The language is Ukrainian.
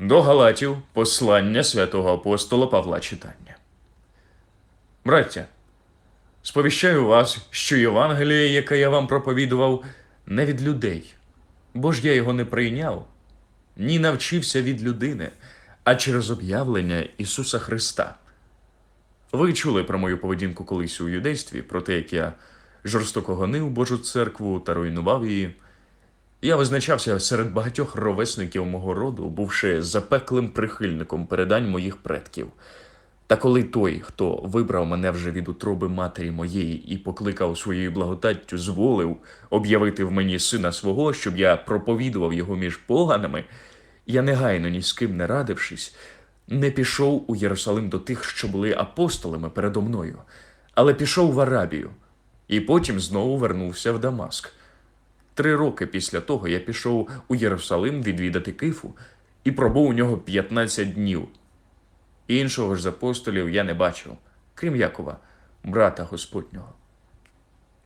До Галатів послання святого апостола Павла читання. Браття, сповіщаю вас, що Євангеліє, яке я вам проповідував, не від людей, бо ж я його не прийняв, ні навчився від людини, а через об'явлення Ісуса Христа. Ви чули про мою поведінку колись у юдействі, про те, як я жорстоко гонив Божу церкву та руйнував її. Я визначався серед багатьох ровесників мого роду, бувши запеклим прихильником передань моїх предків. Та коли той, хто вибрав мене вже від утроби матері моєї і покликав своєю благодаттю, зволив об'явити в мені сина свого, щоб я проповідував його між поганами, я негайно ні з ким не радившись, не пішов у Єрусалим до тих, що були апостолами передо мною, але пішов в Арабію, і потім знову вернувся в Дамаск. Три роки після того я пішов у Єрусалим відвідати Кифу і пробув у нього 15 днів. Іншого ж з апостолів я не бачив, крім Якова, брата Господнього.